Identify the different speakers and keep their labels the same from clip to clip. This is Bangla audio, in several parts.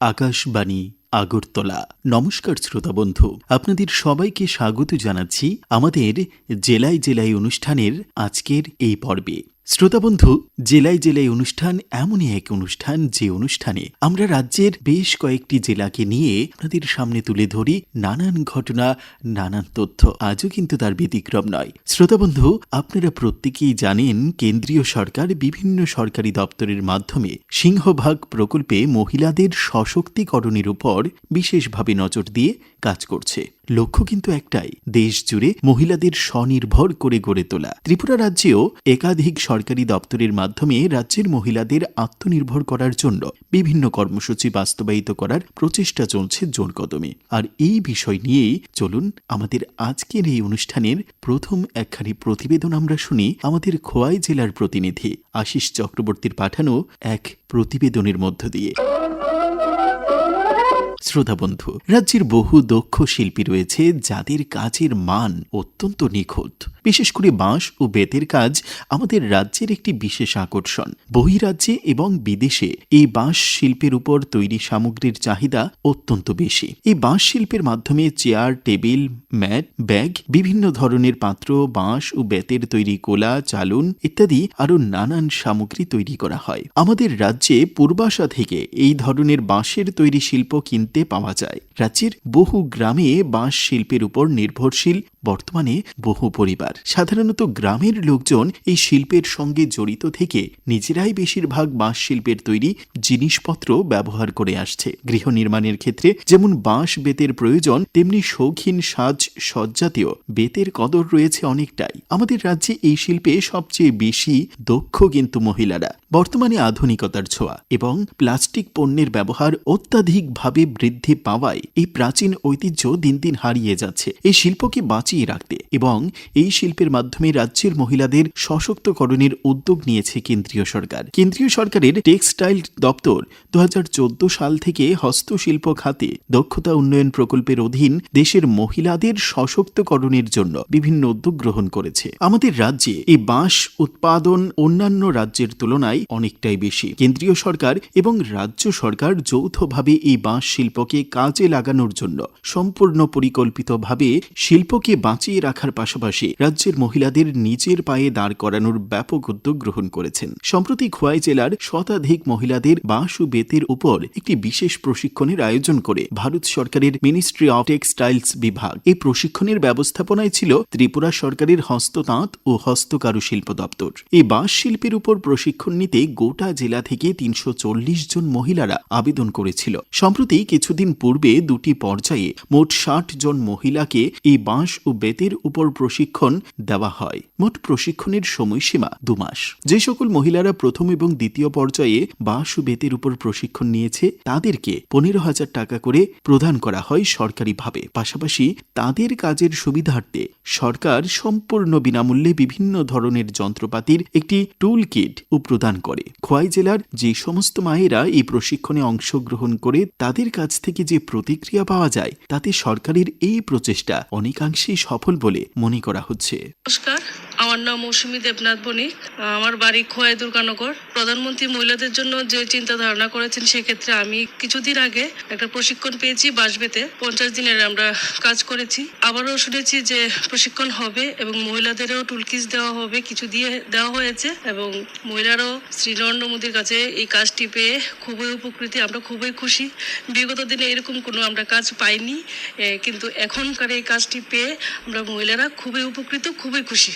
Speaker 1: আকাশবাণী, আগরতলা। নমস্কার শ্রোতা বন্ধু, আপনাদের সবাইকে স্বাগত জানাচ্ছি আমাদের জেলায় জেলায় অনুষ্ঠানের আজকের এই পর্বে। শ্রোতা বন্ধু জেলায় জেলায় অনুষ্ঠান, এমনই এক অনুষ্ঠান যে অনুষ্ঠানে আমরা রাজ্যের বেশ কয়েকটি জেলাকে নিয়ে আপনাদের সামনে তুলে ধরি নানান ঘটনা, নানান তথ্য। আজও কিন্তু তার ব্যতিক্রম নয়। শ্রোতাবন্ধু, আপনারা প্রত্যেকেই জানেন, কেন্দ্রীয় সরকার বিভিন্ন সরকারি দপ্তরের মাধ্যমে সিংহভাগ প্রকল্পে মহিলাদের সশক্তিকরণের উপর বিশেষভাবে নজর দিয়ে কাজ করছে। লক্ষ্য কিন্তু একটাই, দেশ জুড়ে মহিলাদের স্বনির্ভর করে গড়ে তোলা। ত্রিপুরা রাজ্যেও একাধিক সরকারি দপ্তরের মাধ্যমে রাজ্যের মহিলাদের আত্মনির্ভর করার জন্য বিভিন্ন কর্মসূচি বাস্তবায়িত করার প্রচেষ্টা চলছে জোর কদমে আর এই বিষয় নিয়েই চলুন আমাদের আজকের এই অনুষ্ঠানের প্রথম একখানি প্রতিবেদন আমরা শুনি আমাদের খোয়াই জেলার প্রতিনিধি আশিস চক্রবর্তীর পাঠানো এক প্রতিবেদনের মধ্য দিয়ে। শ্রোতা বন্ধু রাজ্যের বহু দক্ষ শিল্পী রয়েছে যাদের কাজের মান অত্যন্ত নিখুঁত। বিশেষ করে বাঁশ ও বেতের কাজ আমাদের রাজ্যের একটি বিশেষ আকর্ষণ। বহিরাজ্যে এবং বিদেশে এই বাঁশ শিল্পের উপর তৈরি সামগ্রীর চাহিদা অত্যন্ত বেশি। এই বাঁশ শিল্পের মাধ্যমে চেয়ার, টেবিল, ম্যাট, ব্যাগ, বিভিন্ন ধরনের পাত্র, বাঁশ ও বেতের তৈরি কোলা, চালুন ইত্যাদি আরও নানান সামগ্রী তৈরি করা হয়। আমাদের রাজ্যে পূর্বাশা থেকে এই ধরনের বাঁশের তৈরি শিল্প কিনতে পাওয়া যায়। রাজ্যের বহু গ্রামে বাঁশ শিল্পের উপর নির্ভরশীল বর্তমানে বহু পরিবার। সাধারণত গ্রামের লোকজন এই শিল্পের সঙ্গে জড়িত থেকে নিজেরাই বেশিরভাগ বাঁশ শিল্পের তৈরি জিনিসপত্র ব্যবহার করে আসছে। গৃহ নির্মাণের ক্ষেত্রে যেমন বাঁশ বেতের প্রয়োজন, তেমনি শৌখিন সাজ সজ্জাতেও বেতের কদর রয়েছে অনেকটাই। আমাদের রাজ্যে এই শিল্পে সবচেয়ে বেশি দক্ষ কিন্তু মহিলারা। বর্তমানে আধুনিকতার ছোঁয়া এবং প্লাস্টিক পণ্যের ব্যবহার অত্যাধিকভাবে বৃদ্ধি পাওয়ায় এই প্রাচীন ঐতিহ্য দিন দিন হারিয়ে যাচ্ছে। এই শিল্পকে বাঁচিয়ে রাখতে এবং এই শিল্পের মাধ্যমে রাজ্যের মহিলাদের সশক্তকরণের উদ্যোগ নিয়েছে কেন্দ্রীয় সরকার। কেন্দ্রীয় সরকারের টেক্সটাইল দপ্তর দু সাল থেকে হস্তশিল্প খাতে দক্ষতা উন্নয়ন প্রকল্পের অধীন দেশের মহিলাদের সশক্তকরণের জন্য বিভিন্ন উদ্যোগ গ্রহণ করেছে। আমাদের রাজ্যে এই বাঁশ উৎপাদন অন্যান্য রাজ্যের তুলনায় অনেকটাই বেশি। কেন্দ্রীয় সরকার এবং রাজ্য সরকার যৌথভাবে এই বাঁশ শিল্পকে কাজে লাগানোর জন্য সম্পূর্ণ পরিকল্পিতভাবে শিল্পকে বাঁচিয়ে রাখার পাশাপাশি রাজ্যের মহিলাদের নিজের পায়ে দাঁড় করানোর ব্যাপক উদ্যোগ গ্রহণ করেছেন। সম্প্রতি খোয়াই জেলার শতাধিক মহিলাদের বাঁশ ও বেতের উপর একটি বিশেষ প্রশিক্ষণের আয়োজন করে ভারত সরকারের মিনিস্ট্রি অফ টেক্সটাইলস বিভাগ। এই প্রশিক্ষণের ব্যবস্থাপনায় ছিল ত্রিপুরা সরকারের হস্ততাঁত ও হস্তকারু শিল্প দপ্তর। এই বাঁশ শিল্পের উপর প্রশিক্ষণ নিতে গোটা জেলা থেকে তিনশো চল্লিশ জন মহিলারা আবেদন করেছিল। সম্প্রতি কিছুদিন পূর্বে দুটি পর্যায়ে মোট ষাট জন মহিলাকে এই বাঁশ বেতের উপর প্রশিক্ষণ দেওয়া হয়। মোট প্রশিক্ষণের সময়সীমা দু মাস। যে সকল মহিলারা প্রথম এবং দ্বিতীয় পর্যায়ে বাঁশ ও বেতের উপর প্রশিক্ষণ নিয়েছে, তাদেরকে পনেরো হাজার টাকা করে প্রদান করা হয় সরকারিভাবে। পাশাপাশি তাদের কাজের সুবিধার্থে সরকার সম্পূর্ণ বিনামূল্যে বিভিন্ন ধরনের যন্ত্রপাতির একটি টুল কিট ও প্রদান করে। খোয়াই জেলার যে সমস্ত মায়েরা এই প্রশিক্ষণে অংশগ্রহণ করে, তাদের কাছ থেকে যে প্রতিক্রিয়া পাওয়া যায়, তাতে সরকারের এই প্রচেষ্টা অনেকাংশেই সফল বলে মনে করা হচ্ছে।
Speaker 2: নমস্কার। আমার নাম মৌসুমী দেবনাথ বণিক। আমার বাড়ি খোয়াই দুর্গানগর। প্রধানমন্ত্রী মহিলাদের জন্য যে চিন্তা ধারণা করেছেন, সেক্ষেত্রে আমি কিছুদিন আগে একটা প্রশিক্ষণ পেয়েছি বাসবেতে পঞ্চাশ দিনের আমরা কাজ করেছি। আবারও শুনেছি যে প্রশিক্ষণ হবে এবং মহিলাদেরও টুলকিস দেওয়া হবে, কিছু দিয়ে দেওয়া হয়েছে এবং মহিলারাও শ্রী নরেন্দ্র মোদীর কাছে এই কাজটি পেয়ে খুবই উপকৃত। আমরা খুবই খুশি। বিগত দিনে এরকম কোনো আমরা কাজ পাইনি কিন্তু এখনকার এই কাজটি পেয়ে আমরা মহিলারা খুবই উপকৃত, খুবই খুশি।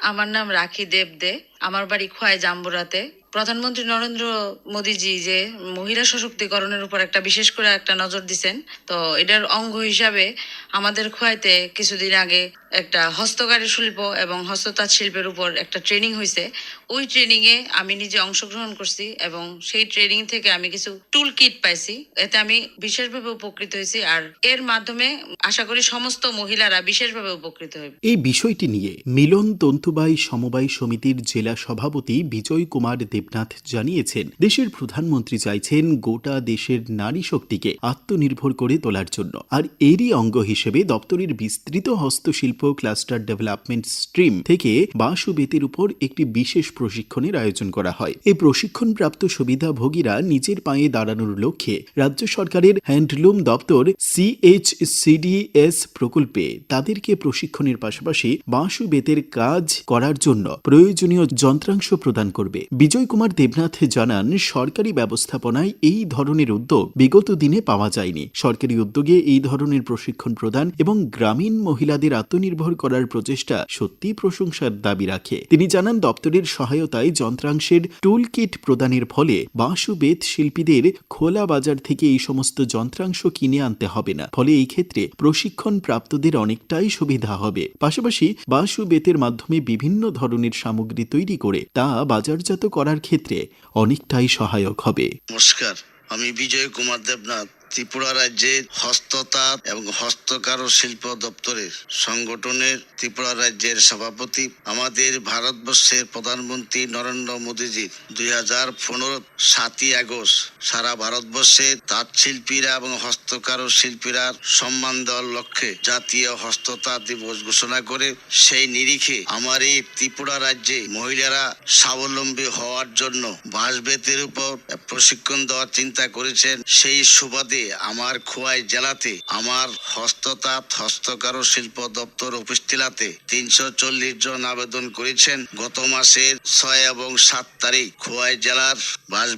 Speaker 3: আমার নাম রাখি দেব দে আমার বাড়ি খোয়াই জাম্বুরাতে। প্রধানমন্ত্রী নরেন্দ্র মোদীজি যে মহিলা সশক্তিকরণের উপর একটা বিশেষ করে একটা নজর দিছেন, তো এটার অঙ্গ হিসাবে আমাদের খোয়াইতে কিছুদিন আগে একটা হস্তকারী শিল্প এবং হস্ততাঁত শিল্পের উপর একটা ট্রেনিং হয়েছে ওই ট্রেনিং এ আমি নিজে অংশগ্রহণ করছি এবং সেই ট্রেনিং থেকে আমি কিছু টুল কিট পাইছি। এতে আমি বিশেষভাবে উপকৃত হয়েছি আর এর মাধ্যমে আশা করি সমস্ত মহিলারা বিশেষভাবে উপকৃত হইবে।
Speaker 1: এই বিষয়টি নিয়ে মিলন তন্তুবাই সমবায় সমিতির জেলা সভাপতি বিজয় কুমার দেবনাথ জানিয়েছেন, দেশের প্রধানমন্ত্রী চাইছেন গোটা দেশের নারী শক্তিকে আত্মনির্ভর করে তোলার জন্য। আর এরই অঙ্গ হিসেবে দপ্তরের বিস্তৃত হস্তশিল্প ক্লাস্টার ডেভেলপমেন্ট স্ট্রিম থেকে বাঁশ বেতের উপর একটি বিশেষ প্রশিক্ষণের আয়োজন করা হয়। এই প্রশিক্ষণপ্রাপ্ত সুবিধাভোগীরা নিজের পায়ে দাঁড়ানোর লক্ষ্যে রাজ্য সরকারের হ্যান্ডলুম দপ্তর সিএইচসিডিএস প্রকল্পে তাদেরকে প্রশিক্ষণের পাশাপাশি বাঁশ বেতের কাজ করার জন্য প্রয়োজনীয় যন্ত্রাংশ প্রদান করবে। বিজয় কুমার দেবনাথ জানান, সরকারি ব্যবস্থাপনায় এই ধরনের উদ্যোগ বিগত দিনে পাওয়া যায়নি। সরকারি উদ্যোগে এই ধরনের প্রশিক্ষণ প্রদান এবং গ্রামীণ মহিলাদের আত্মনির্ভর করার প্রচেষ্টা সত্যি প্রশংসার দাবি রাখে। তিনি জানান, দপ্তরের সহায়তায় যন্ত্রাংশের টুল কিট প্রদানের ফলে বাঁশ বেত শিল্পীদের খোলা বাজার থেকে এই সমস্ত যন্ত্রাংশ কিনে আনতে হবে না। ফলে এই ক্ষেত্রে প্রশিক্ষণ প্রাপ্তদের অনেকটাই সুবিধা হবে। পাশাপাশি বাঁশু বেতের মাধ্যমে বিভিন্ন ধরনের সামগ্রী তৈরি করে তা বাজারজাত করার ক্ষেত্রে অনেকটাই সহায়ক হবে।
Speaker 4: নমস্কার আমি বিজয় কুমার দেবনাথ। ত্রিপুরা রাজ্যের হস্ততাঁত এবং হস্তকার শিল্প দপ্তরের সংগঠনের ত্রিপুরা রাজ্যের সভাপতি আমাদের ভারতবর্ষের প্রধানমন্ত্রী নরেন্দ্র মোদীজির দুই হাজার পনেরো সাতই আগস্ট সারা ভারতবর্ষে তাঁত শিল্পীরা এবং হস্তকার শিল্পীরা সম্মান দেওয়ার লক্ষ্যে জাতীয় হস্ততাঁত দিবস ঘোষণা করে সেই নিরিখে আমার এই ত্রিপুরা রাজ্যে মহিলারা স্বাবলম্বী হওয়ার জন্য বাঁশ বেতের উপর প্রশিক্ষণ দেওয়ার চিন্তা করেছেন সেই সুবাদে আমার খোয়াই জেলাতে, আমার হস্ততাঁত হস্তকারু শিল্প দপ্তর অফিস টিলাতে তিনশো চল্লিশ জন আবেদন করেছেন গত মাসের ছয় এবং সাত তারিখ। খোয়াই জেলার বাঁশ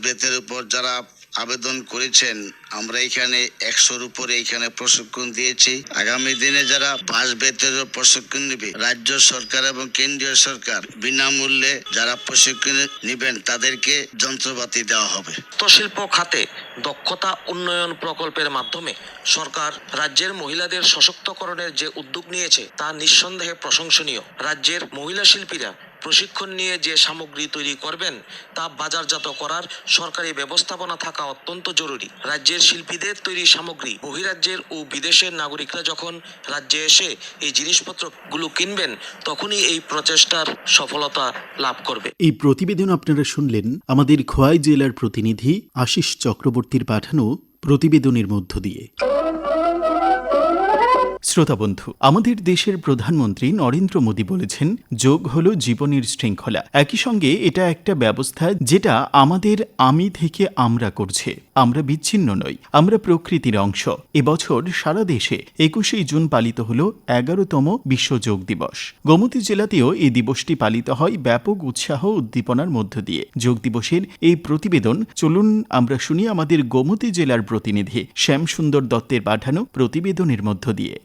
Speaker 4: উপর যারা আবেদন করেছেন আমরা এখানে একশোর উপরে এখানে প্রশিক্ষণ দিয়েছি। আগামী দিনে যারা বাঁশ বেতের প্রশিক্ষণ নেবে, রাজ্য সরকার এবং কেন্দ্রীয় সরকার বিনামূল্যে যারা প্রশিক্ষণ নেবেন, তাদেরকে যন্ত্রপাতি দেওয়া হবে।
Speaker 5: হস্তশিল্প খাতে দক্ষতা উন্নয়ন প্রকল্পের মাধ্যমে সরকার রাজ্যের মহিলাদের সশক্তকরণের যে উদ্যোগ নিয়েছে, তা নিঃসন্দেহে প্রশংসনীয়। রাজ্যের মহিলা শিল্পীরা প্রশিক্ষণ নিয়ে যে সামগ্রী তৈরি করবেন, তা বাজারজাত করার সরকারি ব্যবস্থাপনা থাকা অত্যন্ত জরুরি। রাজ্যের শিল্পীদের তৈরি সামগ্রী বহিরাজ্যের ও বিদেশের নাগরিকরা যখন রাজ্যে এসে এই জিনিসপত্রগুলো কিনবেন, তখনই এই প্রচেষ্টার সফলতা লাভ করবে।
Speaker 1: এই প্রতিবেদন আপনারা শুনলেন আমাদের খোয়াই জেলার প্রতিনিধি আশিস চক্রবর্তীর পাঠানো প্রতিবেদনের মধ্য দিয়ে। শ্রোতা বন্ধু, আমাদের দেশের প্রধানমন্ত্রী নরেন্দ্র মোদী বলেছেন, যোগ হল জীবনের শৃঙ্খলা। একই সঙ্গে এটা একটা ব্যবস্থা যেটা আমাদের আমি থেকে আমরা করছে। আমরা বিচ্ছিন্ন নই, আমরা প্রকৃতির অংশ। এবছর সারা দেশে একুশে জুন পালিত হল এগারোতম বিশ্ব যোগ দিবস। গোমতী জেলাতেও এই দিবসটি পালিত হয় ব্যাপক উৎসাহ উদ্দীপনার মধ্য দিয়ে। যোগ দিবসের এই প্রতিবেদন, চলুন আমরা শুনি আমাদের গোমতী জেলার প্রতিনিধি শ্যামসুন্দর দত্তের পাঠানো প্রতিবেদনের মধ্য দিয়ে।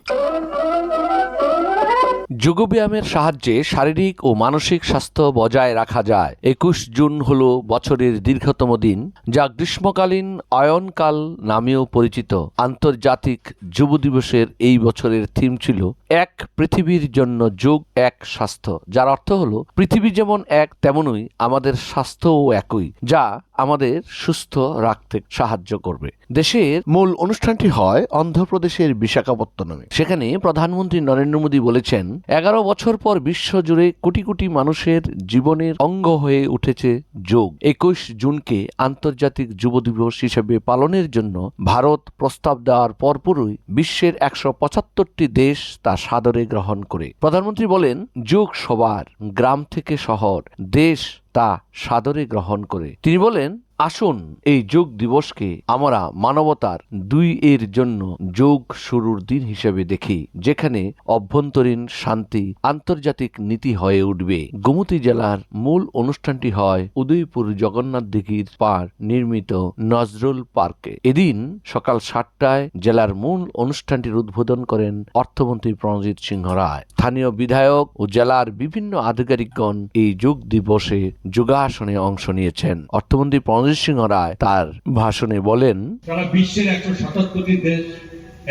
Speaker 6: যোগব্যায়ামের সাহায্যে শারীরিক ও মানসিক স্বাস্থ্য বজায় রাখা যায়। একুশ জুন হল বছরের দীর্ঘতম দিন, যা গ্রীষ্মকালীন অয়নকাল নামেও পরিচিত। আন্তর্জাতিক যুব দিবসের এই বছরের থিম ছিল এক পৃথিবীর জন্য যোগ এক স্বাস্থ্য, যার অর্থ হলো, পৃথিবী যেমন এক, তেমনই আমাদের স্বাস্থ্যও একই, যা আমাদের সুস্থ রাখতে সাহায্য করবে। দেশের মূল অনুষ্ঠানটি হয় অন্ধ্রপ্রদেশের বিশাখাপত্তনমে। সেখানে প্রধানমন্ত্রী নরেন্দ্র মোদী বলেছেন, এগারো বছর পর বিশ্ব জুড়ে কোটি কোটি মানুষের জীবনের অঙ্গ হয়ে উঠেছে যোগ। একুশ জুনকে আন্তর্জাতিক যুব দিবস হিসেবে পালনের জন্য ভারত প্রস্তাব দেওয়ার পরপরই বিশ্বের একশো পঁচাত্তরটি দেশ তা সাদরে গ্রহণ করে। প্রধানমন্ত্রী বলেন, যুগ সবার, গ্রাম থেকে শহর, দেশ তা সাদরে গ্রহণ করে। তিনি বলেন আসুন এই যোগ দিবসকে আমরা মানবতার দুই এর জন্য যোগ শুরুর দিন হিসেবে দেখি, যেখানে অভ্যন্তরীণ শান্তি আন্তর্জাতিক নীতি হয়ে উঠবে। গোমতী জেলার মূল অনুষ্ঠানটি হয় উদয়পুর জগন্নাথ দিঘির পার নির্মিত নজরুল পার্কে। এদিন সকাল সাতটায় জেলার মূল অনুষ্ঠানটির উদ্বোধন করেন অর্থমন্ত্রী প্রণজিৎ সিংহ রায়। স্থানীয় বিধায়ক ও জেলার বিভিন্ন আধিকারিকগণ এই যোগ দিবসে যোগাসনে অংশ নিয়েছেন। অর্থমন্ত্রী প্রণজিৎ সিংহ রায় তার ভাষণে বলেন,
Speaker 7: সারা বিশ্বের একশো সাতাত্তরটি দেশ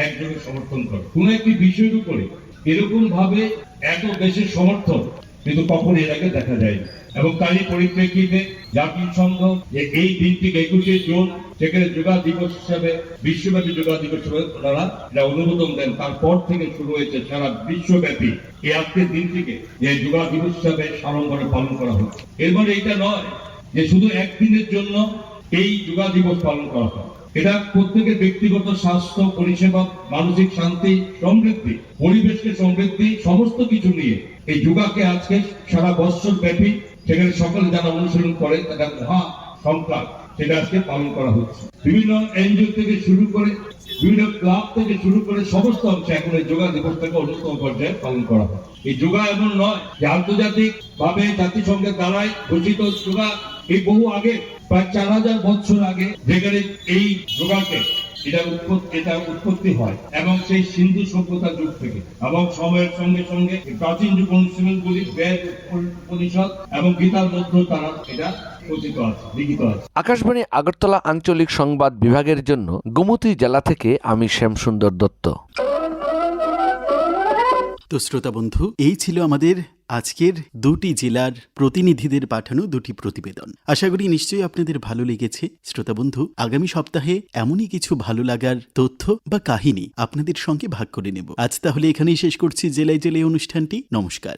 Speaker 7: একযোগে সমর্থন করে। কোন একটি বিষয়ের উপরে এরকম ভাবে এত দেশের সমর্থন কিন্তু কখন এর আগে দেখা যায়নি। এবং তারই পরিপ্রেক্ষিতে জাতিসংঘ যে এই দিনটিকে একুশে জুন সেখানে যোগা দিবস হিসাবে, বিশ্বব্যাপী যোগা দিবস ওনারা যা অনুমোদন দেন। তারপর থেকে শুরু হয়েছে সারা বিশ্বব্যাপী এই আজকের দিনটিকে যে যোগা দিবস হিসাবে সাড়ম্বরে পালন করা হচ্ছে। এর মানে এটা নয় যে শুধু একদিনের জন্য এই যোগা দিবস পালন করা হয়। এটা প্রত্যেকের ব্যক্তিগত স্বাস্থ্য, পরিষেবা, মানসিক শান্তি, সমৃদ্ধি, পরিবেশকে সমৃদ্ধি, সমস্ত কিছু নিয়ে এই যোগাকে আজকে সারা বৎসর ব্যাপী সেখানে সকলে যারা অনুশীলন করে, তাদের মহা সংক্রান্ত সেটা আজকে পালন করা হচ্ছে। বিভিন্ন এনজিও থেকে শুরু করে, বিভিন্ন ক্লাব থেকে শুরু করে সমস্ত অংশে এখন এই যোগা দিবসটাকে অন্যতম পর্যায়ে পালন করা হয়। এই যোগা এমন নয় যে আন্তর্জাতিক ভাবে জাতিসংঘের দ্বারাই ঘোষিত যোগা এই বহু আগে প্রায় চার হাজার বছর আগে যেখানে এই যোগাকে এটা উৎপত্তি এটা উৎপত্তি হয় এবং সেই সিন্ধু সভ্যতার যুগ থেকে। এবং সময়ের সঙ্গে সঙ্গে প্রাচীন যুগ অনুশীলনগুলি বেদ উপনিষদ এবং গীতার মধ্যে তারা এটা
Speaker 6: আকাশবাণী আগরতলা আঞ্চলিক সংবাদ বিভাগের জন্য গোমতী জেলা থেকে আমি শ্যামসুন্দর দত্ত।
Speaker 1: তো শ্রোতা বন্ধু এই ছিল আমাদের আজকের দুটি জেলার প্রতিনিধিদের পাঠানো দুটি প্রতিবেদন। আশা করি নিশ্চয়ই আপনাদের ভালো লেগেছে। শ্রোতা বন্ধু, আগামী সপ্তাহে এমনই কিছু ভালো লাগার তথ্য বা কাহিনী আপনাদের সঙ্গে ভাগ করে নেব। আজ তাহলে এখানেই শেষ করছি জেলায় জেলায় অনুষ্ঠানটি। নমস্কার।